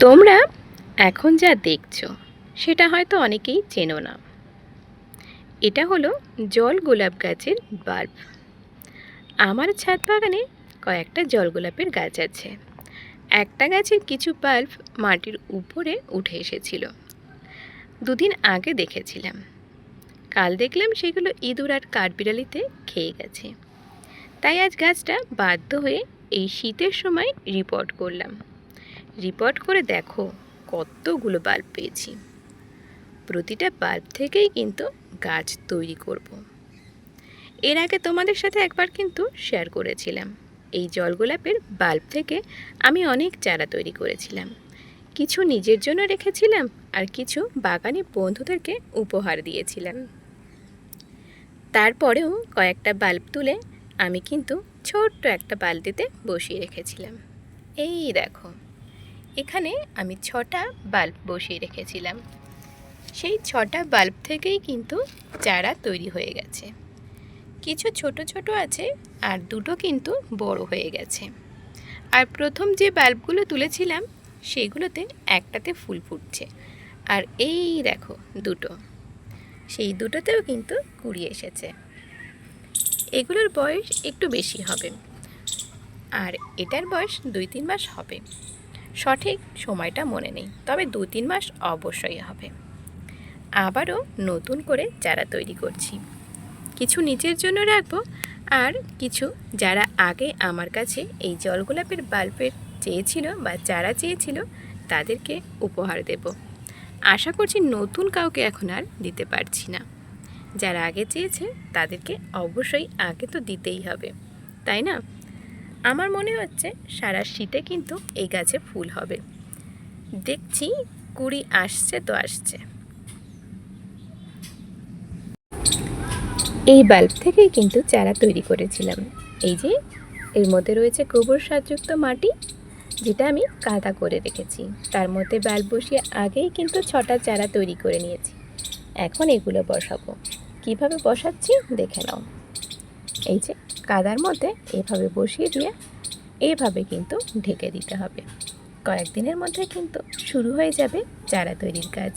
তোমরা এখন যা দেখছ, সেটা হয়তো অনেকেই চেনো না। এটা হলো জল গোলাপ গাছের বাল্ব। আমার ছাদ বাগানে কয়েকটা জল গোলাপের গাছ আছে। একটা গাছের কিছু বাল্ব মাটির উপরে উঠে এসেছিল। দুদিন আগে দেখেছিলাম। কাল দেখলাম সেগুলো ইঁদুর আর কাঠবিড়ালিতে খেয়ে গেছে। তাই আজ গাছটা বাধ্য হয়ে এই শীতের সময় রিপোর্ট করলাম। রিপোর্ট করে দেখো, কতগুলো বাল্ব পেয়েছি। প্রতিটা বাল্ব থেকেই কিন্তু গাছ তৈরি করব। এর আগে তোমাদের সাথে একবার কিন্তু শেয়ার করেছিলাম। এই জলগোলাপের বাল্ব থেকে আমি অনেক চারা তৈরি করেছিলাম। কিছু নিজের জন্য রেখেছিলাম আর কিছু বাগানি বন্ধুদেরকে উপহার দিয়েছিলাম। তারপরেও কয়েকটা বাল্ব তুলে আমি কিন্তু ছোট্ট একটা বালতিতে বসিয়ে রেখেছিলাম। এই দেখো এখানে আমি ছটা বাল্ব বসিয়ে রেখেছিলাম। সেই ছটা বাল্ব থেকেই কিন্তু চারা তৈরি হয়ে গেছে। কিছু ছোট ছোট আছে আর দুটো কিন্তু বড় হয়ে গেছে। আর প্রথম যে বাল্বগুলো তুলেছিলাম, সেগুলোতে একটাতে ফুল ফুটছে। আর এই দেখো দুটো। সেই দুটোতেও কিন্তু কুড়ি এসেছে। এগুলোর বয়স একটু বেশি হবে। আর এটার বয়স দুই তিন মাস হবে। সঠিক সময়টা মনে নেই, তবে দু তিন মাস অবশ্যই হবে। আবারও নতুন করে চারা তৈরি করছি। কিছু নিজের জন্য রাখব, আর কিছু যারা আগে আমার কাছে এই জলগোলাপের বাল্বের চেয়েছিল বা চারা চেয়েছিল, তাদেরকে উপহার দেব। আশা করছি নতুন কাউকে এখন আর দিতে পারছি না। যারা আগে চেয়েছে, তাদেরকে অবশ্যই আগে তো দিতেই হবে, তাই না? আমার মনে হচ্ছে সারা শীতে কিন্তু এই গাছে ফুল হবে। দেখছি কুড়ি আসছে তো আসছে। এই বাল্ব থেকেই কিন্তু চারা তৈরি করেছিলাম। এই যে, এর মধ্যে রয়েছে গোবর সারযুক্ত মাটি, যেটা আমি কাদা করে রেখেছি। তার মধ্যে বাল্ব বসিয়ে আগেই কিন্তু ছটা চারা তৈরি করে নিয়েছি। এখন এগুলো বসাবো। কীভাবে বসাচ্ছি? দেখে নাও। এই যে কাদার মধ্যে এভাবে বসিয়ে দিয়ে এভাবে কিন্তু ঢেকে দিতে হবে। কয়েকদিনের মধ্যে কিন্তু শুরু হয়ে যাবে চারা তৈরির কাজ।